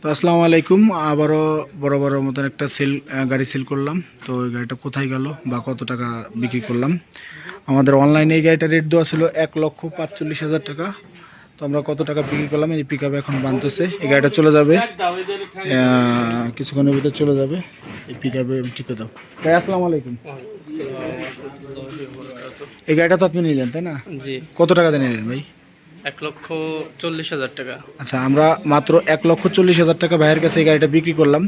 তো আসসালামু আলাইকুম। আবারও বড় বড় মতন একটা সেল গাড়ি সেল করলাম। তো ওই গাড়িটা কোথায় গেল বা কত টাকা বিক্রি করলাম? আমাদের অনলাইনে এই গাড়িটা রেট দেওয়া ছিল এক লক্ষ পাঁচচল্লিশ হাজার টাকা। তো আমরা কত টাকা বিক্রি করলাম? এই পিক এখন বানতেছে। এই গাড়িটা চলে যাবে কিছুক্ষণের ভিতরে চলে যাবে। এই পিক আপে ঠিক করে দাও। ভাই আসসালামু আলাইকুম। এই গাড়িটা তো আপনি নিলেন তাই না? কত টাকা দিয়ে নিলেন ভাই? এক লক্ষ চল্লিশ হাজার টাকা। আচ্ছা আমরা মাত্র এক লক্ষ চল্লিশ হাজার টাকা ভাইয়ের কাছে এই গাড়িটা বিক্রি করলাম।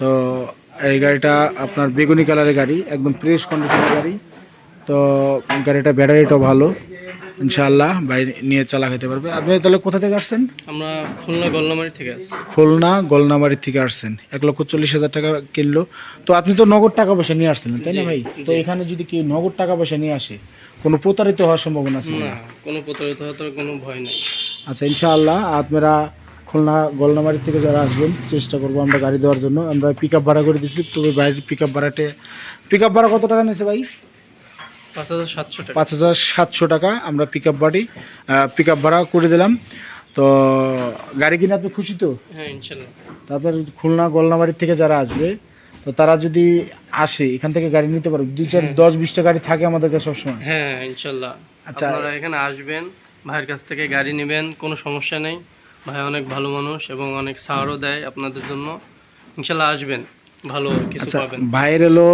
তো এই গাড়িটা আপনার বেগুনি কালারের গাড়ি একদম ফ্রেশ কন্ডিশনের গাড়ি। তো গাড়িটা ব্যাটারিটাও ভালো ইনশাআল্লাহ ভাই নিয়ে চালা খেতে পারবে। আপনি তাহলে কোথা থেকে আসছেন? আমরা খুলনা গল্লামারি থেকে আসছি। খুলনা গলনাবাড়ি থেকে আসছেন। এক লক্ষ চল্লিশ হাজার টাকা কিনলো। তো আপনি তো নগদ টাকা পয়সা নিয়ে আসছিলেন তাই না ভাই? তো এখানে যদি কেউ নগদ টাকা পয়সা নিয়ে আসে কোনো প্রতারিত হওয়ার সম্ভাবনা আছে না কোনো প্রতারিত হওয়ার কোনো ভয় নেই। আচ্ছা ইনশাআল্লাহ আপনারা খুলনা গলনাবাড়ি থেকে যারা আসবেন চেষ্টা করব আমরা গাড়ি দেওয়ার জন্য। আমরা পিক আপ ভাড়া করে দিচ্ছি তবে বাইরের পিক আপ ভাড়াতে পিক আপ ভাড়া কত টাকা নিয়েছে ভাই? পাঁচ হাজার সাতশো টাকা। আমরা পিক আপ বাড়ি পিক আপ ভাড়া করে দিলাম। তো গাড়ি কিনে আপনি খুশি তো? হ্যাঁ ইনশাল্লাহ তারপর খুলনা গলনাবাড়ি থেকে যারা আসবে তো তারা যদি আসে এখান থেকে গাড়ি নিতে পারবে দুই চার দশ বিশটা গাড়ি থাকে আমাদের কাছে সবসময়। হ্যাঁ হ্যাঁ, ইনশাল্লাহ। আচ্ছা। আপনারা এখানে আসবেন ভাইয়ের কাছ থেকে গাড়ি নেবেন কোনো সমস্যা নেই। ভাই অনেক ভালো মানুষ এবং অনেক সারও দেয় আপনাদের জন্য। ইনশাল্লাহ আসবেন ভালো কিছু আচ্ছা পাবেন। ভাইয়ের এলো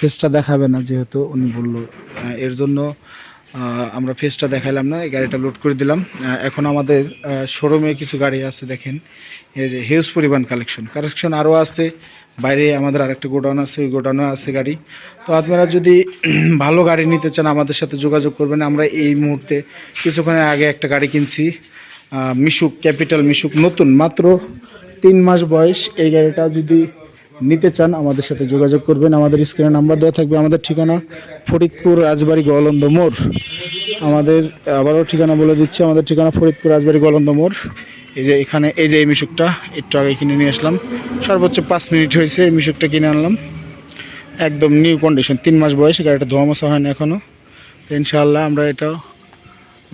ফেসটা দেখাবে না যেহেতু উনি বলল এর জন্য আমরা ফেসটা দেখাইলাম না এই গাড়িটা লোড করে দিলাম। এখন আমাদের শোরুমে কিছু গাড়ি আছে দেখেন। এই যে হিউজ পরিমাণ কালেকশন কালেকশন আরও আছে বাইরে আমাদের আরেকটা গোডাউন আছে, ওই গোডাউনে আছে গাড়ি। তো আপনারা যদি ভালো গাড়ি নিতে চান আমাদের সাথে যোগাযোগ করবেন। আমরা এই মুহূর্তে কিছুক্ষণের আগে একটা গাড়ি কিনছি মিশুক, ক্যাপিটাল মিশুক, নতুন, মাত্র তিন মাস বয়স। এই গাড়িটা যদি নিতে চান আমাদের সাথে যোগাযোগ করবেন। আমাদের স্ক্রিনে নাম্বার দেওয়া থাকবে, আমাদের ঠিকানা ফরিদপুর রাজবাড়ি গোয়ালন্দ মোড়। আমাদের আবারও ঠিকানা বলে দিচ্ছি, আমাদের ঠিকানা ফরিদপুর রাজবাড়ি গোয়ালন্দ মোড়। এই যে এখানে, এই যে এই মিশুকটা, একটু আগে কিনে নিয়ে আসলাম। সর্বোচ্চ পাঁচ মিনিট হয়েছে এই মিশুকটা কিনে আনলাম। একদম নিউ কন্ডিশন তিন মাস বয়সে, গাড়িটা ধোয়া মশা হয় না এখনও তো ইনশাআল্লাহ আমরা এটা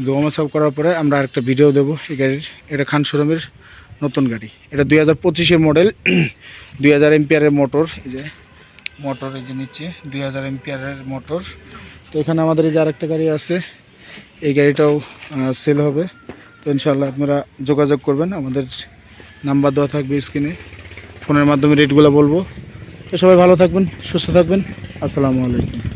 ধোয়া মশা করার পরে আমরা আরেকটা ভিডিও দেবো এই গাড়ির। এটা খান শোরুমের নতুন গাড়ি। এটা দুই হাজার পঁচিশের মডেল দুই হাজার এমপিয়ারের মোটর এই যে মোটর এই যে নিচে দুই হাজার এমপিয়ারের মোটর তো এখানে আমাদের এই যে আরেকটা গাড়ি আছে, এই গাড়িটাও সেল হবে। তো ইনশাল্লাহ আপনারা যোগাযোগ করবেন। আমাদের নাম্বার দেওয়া থাকবে স্ক্রিনে। ফোনের মাধ্যমে রেটগুলো বলব। তো সবাই ভালো থাকবেন, সুস্থ থাকবেন। আসসালামু আলাইকুম।